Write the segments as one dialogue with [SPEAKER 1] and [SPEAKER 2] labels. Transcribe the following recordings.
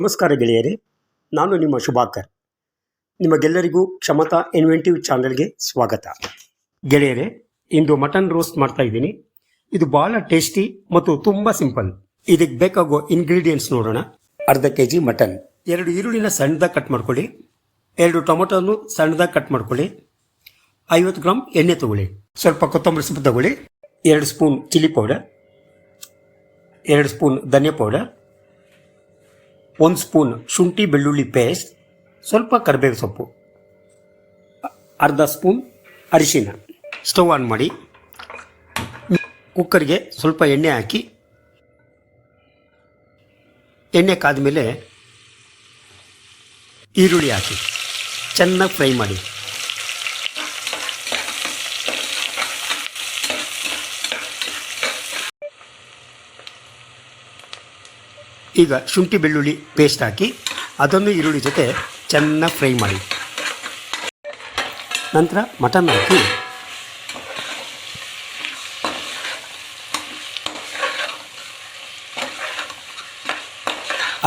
[SPEAKER 1] ನಮಸ್ಕಾರ ಗೆಳೆಯರೇ, ನಾನು ನಿಮ್ಮ ಶುಭಾಕರ್. ನಿಮಗೆಲ್ಲರಿಗೂ ಕ್ಷಮತಾ ಇನ್ವೆಂಟಿವ್ ಚಾನಲ್ಗೆ ಸ್ವಾಗತ. ಗೆಳೆಯರೇ, ಇಂದು ಮಟನ್ ರೋಸ್ಟ್ ಮಾಡ್ತಾ ಇದ್ದೀನಿ. ಇದು ಬಹಳ ಟೇಸ್ಟಿ ಮತ್ತು ತುಂಬ ಸಿಂಪಲ್. ಇದಕ್ಕೆ ಬೇಕಾಗೋ ಇಂಗ್ರೀಡಿಯೆಂಟ್ಸ್ ನೋಡೋಣ. ಅರ್ಧ ಕೆ ಜಿ ಮಟನ್. ಎರಡು ಈರುಳ್ಳಿನ ಸಣ್ಣದಾಗಿ ಕಟ್ ಮಾಡ್ಕೊಳ್ಳಿ. ಎರಡು ಟೊಮೊಟೊನು ಸಣ್ಣದಾಗಿ ಕಟ್ ಮಾಡ್ಕೊಳ್ಳಿ. ಐವತ್ತು ಗ್ರಾಮ್ ಎಣ್ಣೆ ತಗೊಳ್ಳಿ. ಸ್ವಲ್ಪ ಕೊತ್ತಂಬರಿ ಸೊಪ್ಪು ತಗೊಳ್ಳಿ. ಎರಡು ಸ್ಪೂನ್ ಚಿಲ್ಲಿ ಪೌಡರ್. ಎರಡು ಸ್ಪೂನ್ ಧನಿಯಾ ಪೌಡರ್. ಒಂದು ಸ್ಪೂನ್ ಶುಂಠಿ ಬೆಳ್ಳುಳ್ಳಿ ಪೇಸ್ಟ್, ಸ್ವಲ್ಪ ಕರಿಬೇವು ಸೊಪ್ಪು, ಅರ್ಧ ಸ್ಪೂನ್ ಅರಿಶಿನ. ಸ್ಟವ್ ಆನ್ ಮಾಡಿ. ಕುಕ್ಕರ್ಗೆ ಸ್ವಲ್ಪ ಎಣ್ಣೆ ಹಾಕಿ. ಎಣ್ಣೆ ಕಾದ ಮೇಲೆ ಈರುಳ್ಳಿ ಹಾಕಿ. ಚೆನ್ನಾಗಿ ಫ್ರೈ ಮಾಡಿ. ಈಗ ಶುಂಠಿ ಬೆಳ್ಳುಳ್ಳಿ ಪೇಸ್ಟ್ ಹಾಕಿ ಅದನ್ನು ಈರುಳ್ಳಿ ಜೊತೆ ಚೆನ್ನಾಗಿ ಫ್ರೈ ಮಾಡಿ. ನಂತರ ಮಟನ್ ಹಾಕಿ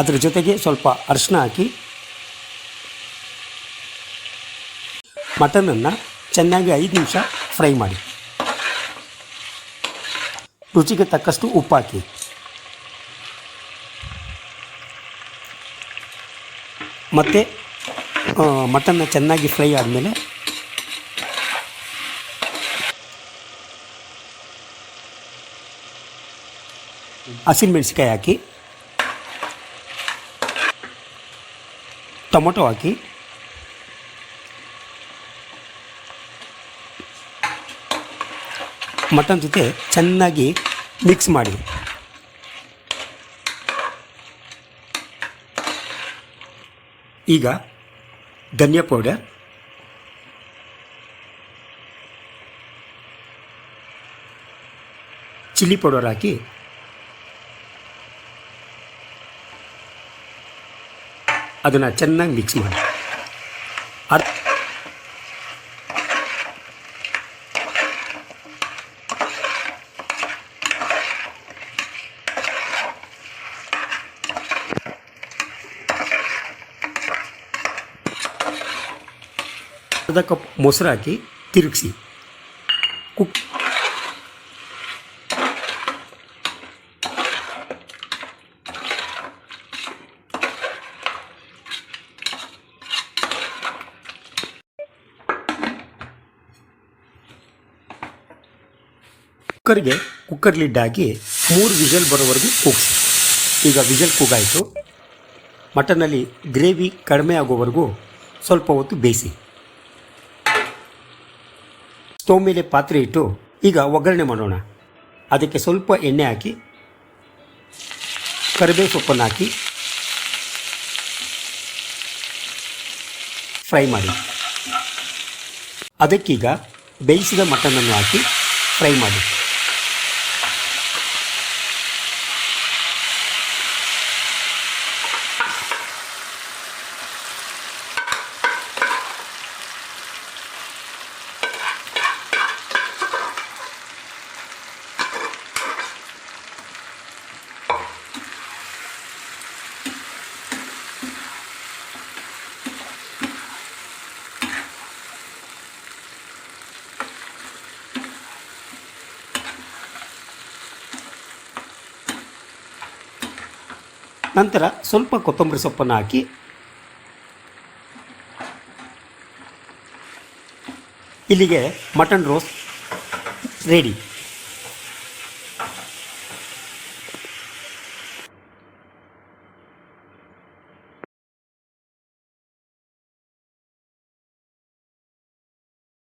[SPEAKER 1] ಅದರ ಜೊತೆಗೆ ಸ್ವಲ್ಪ ಅರಿಶಿನ ಹಾಕಿ ಮಟನನ್ನು ಚೆನ್ನಾಗಿ ಐದು ನಿಮಿಷ ಫ್ರೈ ಮಾಡಿ. ರುಚಿಗೆ ತಕ್ಕಷ್ಟು ಉಪ್ಪು ಹಾಕಿ. ಮತ್ತು ಮಟನ್ನ ಚೆನ್ನಾಗಿ ಫ್ರೈ ಆದಮೇಲೆ ಹಸಿಮೆಣಸಿಕಾಯಿ ಹಾಕಿ ಟೊಮೊಟೊ ಹಾಕಿ ಮಟನ್ ಜೊತೆ ಚೆನ್ನಾಗಿ ಮಿಕ್ಸ್ ಮಾಡಿ. ಈಗ ಧನಿಯಾ ಪೌಡರ್. ಚಿಲ್ಲಿ ಪೌಡರ್ ಹಾಕಿ. ಅದನ್ನು ಚೆನ್ನಾಗಿ ಮಿಕ್ಸ್ ಮಾಡಿ. ಅರ್ ಅರ್ಧ ಕಪ್ ಮೊಸರು ಹಾಕಿ ತಿರುಗಿಸಿ. ಕುಕ್. ಕುಕ್ಕರ್ಗೆ ಕುಕ್ಕರ್ ಲಿಡ್ ಹಾಕಿ ಮೂರು ವಿಷಲ್ ಬರೋವರೆಗೂ ಕೂಗಿಸಿ ಈಗ ವಿಷಲ್ ಕೂಗಾಯಿತು ಮಟನಲ್ಲಿ ಗ್ರೇವಿ ಕಡಿಮೆ ಆಗೋವರೆಗೂ ಸ್ವಲ್ಪ ಹೊತ್ತು ಬೇಯಿಸಿ. ಸ್ಟವ್ ಮೇಲೆ ಪಾತ್ರೆ ಇಟ್ಟು ಈಗ ಒಗ್ಗರಣೆ ಮಾಡೋಣ. ಅದಕ್ಕೆ ಸ್ವಲ್ಪ ಎಣ್ಣೆ ಹಾಕಿ, ಕರಿಬೇವು ಸೊಪ್ಪನ್ನು ಹಾಕಿ, ಫ್ರೈ ಮಾಡಿ. ಅದಕ್ಕೀಗ ಬೇಯಿಸಿದ ಮಟನನ್ನು ಹಾಕಿ ಫ್ರೈ ಮಾಡಿ. ನಂತರ ಸ್ವಲ್ಪ ಕೊತ್ತಂಬರಿ ಸೊಪ್ಪನ್ನು ಹಾಕಿ ಇಲ್ಲಿಗೆ ಮಟನ್ ರೋಸ್ಟ್ ರೆಡಿ.